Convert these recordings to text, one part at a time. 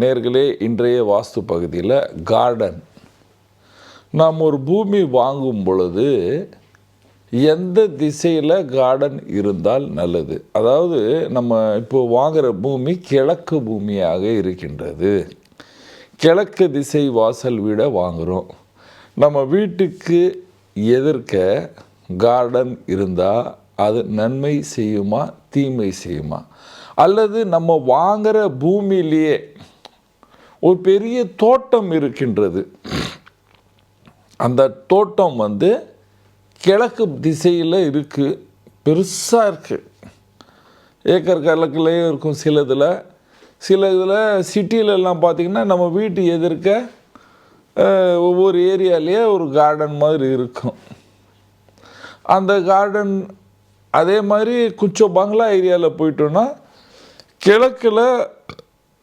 நேர்களே இன்றைய வாஸ்து பகுதியில் கார்டன் நாம் ஒரு பூமி வாங்கும் பொழுது எந்த திசையில் கார்டன் இருந்தால் நல்லது? அதாவது நம்ம இப்போ வாங்குகிற பூமி கிழக்கு பூமியாக இருக்கின்றது. கிழக்கு திசை வாசல் வீடை வாங்குகிறோம் நம்ம வீட்டுக்கு எதிர்க்க கார்டன் இருந்தால் அது நன்மை செய்யுமா தீமை செய்யுமா? அல்லது நம்ம வாங்குகிற பூமியிலேயே ஒரு பெரிய தோட்டம் இருக்கின்றது. அந்த தோட்டம் வந்து கிழக்கு திசையில் இருக்குது பெருசாக இருக்குது ஏக்கர் கிழக்குலேயும் இருக்கும் சில இதில் சில இதில் சிட்டியிலலாம் பார்த்திங்கன்னா நம்ம வீட்டு எதிர்க்க ஒவ்வொரு ஏரியாலேயே ஒரு கார்டன் மாதிரி இருக்கும். அந்த கார்டன் அதே மாதிரி கொஞ்சம் பங்களா ஏரியாவில் போயிட்டோன்னா கிழக்கில்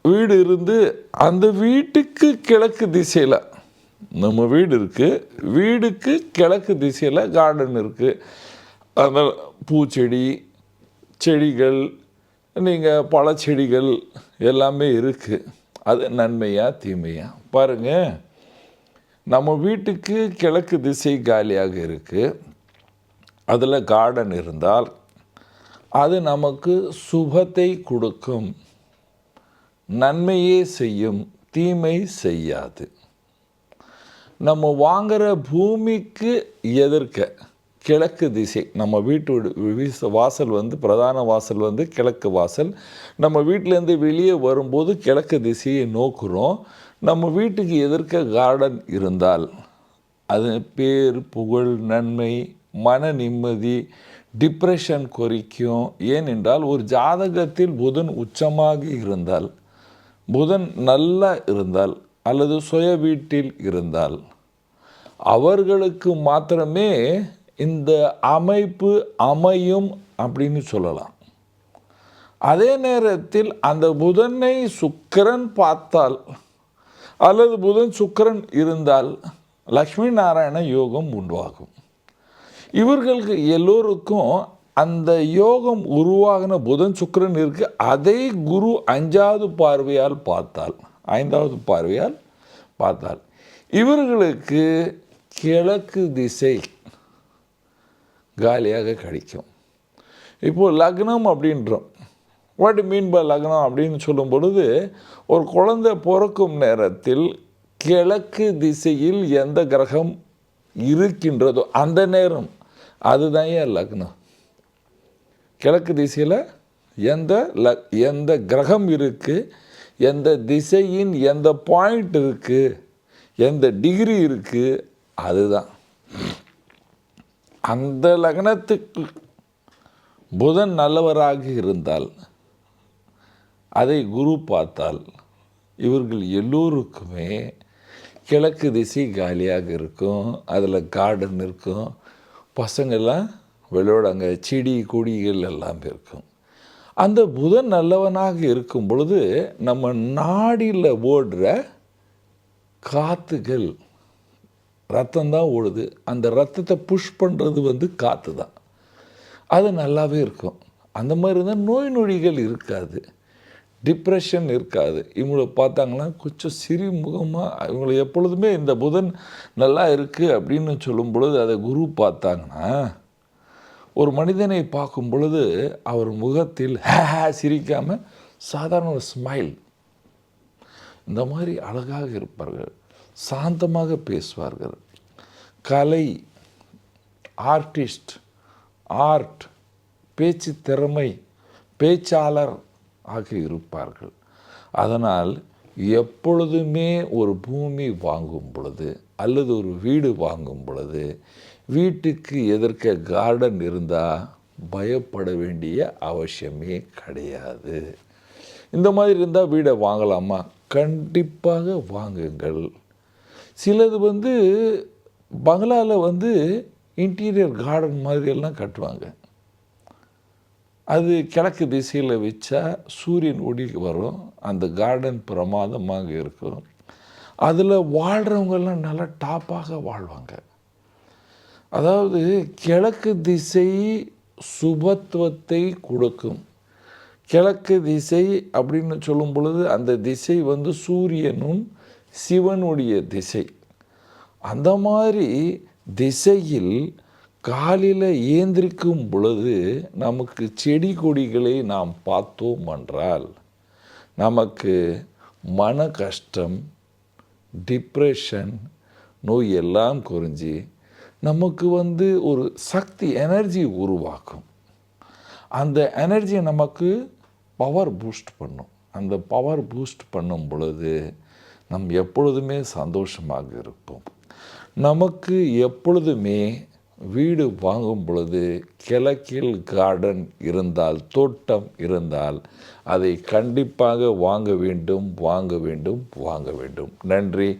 வீடு இருந்து அந்த வீட்டுக்கு கிழக்கு திசையில் நம்ம வீடு இருக்குது வீடுக்கு கிழக்கு திசையில் கார்டன் இருக்குது அந்த பூச்செடி செடிகள் நீங்கள் பழச்செடிகள் எல்லாமே இருக்குது அது நன்மையா தீமையா? பாருங்கள் நம்ம வீட்டுக்கு கிழக்கு திசை காலியாக இருக்குது அதில் கார்டன் இருந்தால் அது நமக்கு சுபத்தை கொடுக்கும். நன்மையே செய்யும் தீமை செய்யாது. நம்ம வாங்குகிற பூமிக்கு எதிர்க்க கிழக்கு திசை நம்ம வீட்டோட வீச வாசல் வந்து பிரதான வாசல் வந்து கிழக்கு வாசல். நம்ம வீட்டிலேருந்து வெளியே வரும்போது கிழக்கு திசையை நோக்குறோம். நம்ம வீட்டுக்கு எதிர்க்க கார்டன் இருந்தால் அது பேர் புகழ் நன்மை மன நிம்மதி டிப்ரெஷன் குறைக்கும். ஏனென்றால் ஒரு ஜாதகத்தில் புதன் உச்சமாக இருந்தால் புதன் நல்லா இருந்தால் அல்லது சுய வீட்டில் இருந்தால் அவர்களுக்கு மாத்திரமே இந்த அமைப்பு அமையும் அப்படின்னு சொல்லலாம். அதே நேரத்தில் அந்த புதனை சுக்கரன் பார்த்தால் அல்லது புதன் சுக்கரன் இருந்தால் லக்ஷ்மி நாராயண யோகம் உண்டாகும். இவர்களுக்கு எல்லோருக்கும் அந்த யோகம் உருவாகின புதன் சுக்கரன் இருக்கு. அதை குரு அஞ்சாவது பார்வையால் பார்த்தால் ஐந்தாவது பார்வையால் பார்த்தால். இவர்களுக்கு கிழக்கு திசை காலியாக கிடைக்கும். இப்போது லக்னம் அப்படின்றோம். வாட் மீன் பை லக்னம் அப்படின்னு சொல்லும் பொழுது ஒரு குழந்தை பிறக்கும் நேரத்தில் கிழக்கு திசையில் எந்த கிரகம் இருக்கின்றதோ அந்த நேரம் அதுதான் ஏன் லக்னம்? கிழக்கு திசையில் எந்த ல எந்த கிரகம் இருக்குது எந்த திசையின் எந்த பாயிண்ட் இருக்குது எந்த டிகிரி இருக்குது அதுதான். அந்த லக்னத்துக்கு புதன் நல்லவராக இருந்தால் அதை குரு பார்த்தால் இவர்கள் எல்லோருக்குமே கிழக்கு திசை காலியாக இருக்கும் அதில் கார்டன் இருக்கும் பசங்கள்லாம் விளையாடாங்க செடி கொடிகள் எல்லாம் இருக்கும். அந்த புதன் நல்லவனாக இருக்கும் பொழுது நம்ம நாடியில் ஓடுற காற்றுகள் ரத்தம் தான் ஓடுது. அந்த ரத்தத்தை புஷ் பண்ணுறது வந்து காற்று தான். அது நல்லாவே இருக்கும். அந்த மாதிரி இருந்தால் நோய் நொடிகள் இருக்காது. டிப்ரெஷன் இருக்காது. இவங்கள பார்த்தாங்கன்னா கொஞ்சம் சிறுமுகமாக இவங்களை எப்பொழுதுமே இந்த புதன் நல்லா இருக்குது அப்படின்னு சொல்லும் பொழுது அதை குரு பார்த்தாங்கன்னா ஒரு மனிதனை பார்க்கும் பொழுது அவர் முகத்தில் ஹே சிரிக்காமல் சாதாரண ஒரு ஸ்மைல் இந்த மாதிரி அழகாக இருப்பார்கள். சாந்தமாக பேசுவார்கள். கலை ஆர்டிஸ்ட் ஆர்ட் பேச்சு திறமை பேச்சாளர் ஆக இருப்பார்கள். அதனால் எப்பொழுதுமே ஒரு பூமி வாங்கும் பொழுது அல்லது ஒரு வீடு வாங்கும் பொழுது வீட்டுக்கு எதிர்க்க கார்டன் இருந்தால் பயப்பட வேண்டிய அவசியமே கிடையாது. இந்த மாதிரி இருந்தால் வீடை வாங்கலாமா? கண்டிப்பாக வாங்குங்கள். சிலது வந்து பங்களாவில் வந்து இன்டீரியர் கார்டன் மாதிரியெல்லாம் கட்டுவாங்க. அது கிழக்கு திசையில் வச்சா சூரியன் ஒடி வரும் அந்த கார்டன் பிரமாதமாக இருக்கும். அதில் வாழ்கிறவங்கெல்லாம் நல்லா டாப்பாக வாழ்வாங்க. அதாவது கிழக்கு திசை சுபத்துவத்தை கொடுக்கும். கிழக்கு திசை அப்படின்னு சொல்லும் பொழுது அந்த திசை வந்து சூரியனும் சிவனுடைய திசை. அந்த மாதிரி திசையில் காலையில் ஏந்திரிக்கும் பொழுது நமக்கு செடி கொடிகளை நாம் பார்த்தோம் என்றால் நமக்கு மன கஷ்டம் டிப்ரெஷன் நோய் எல்லாம் குறைஞ்சி நமக்கு வந்து ஒரு சக்தி எனர்ஜி உருவாக்கும். அந்த எனர்ஜி நமக்கு பவர் பூஸ்ட் பண்ணும். அந்த பவர் பூஸ்ட் பண்ணும் பொழுது நம் எப்பொழுதுமே சந்தோஷமாக இருப்போம். நமக்கு எப்பொழுதுமே வீடு வாங்கும் பொழுது கிழக்கில் கார்டன் இருந்தால் தோட்டம் இருந்தால் அதை கண்டிப்பாக வாங்க வேண்டும் வாங்க வேண்டும் வாங்க வேண்டும். நன்றி.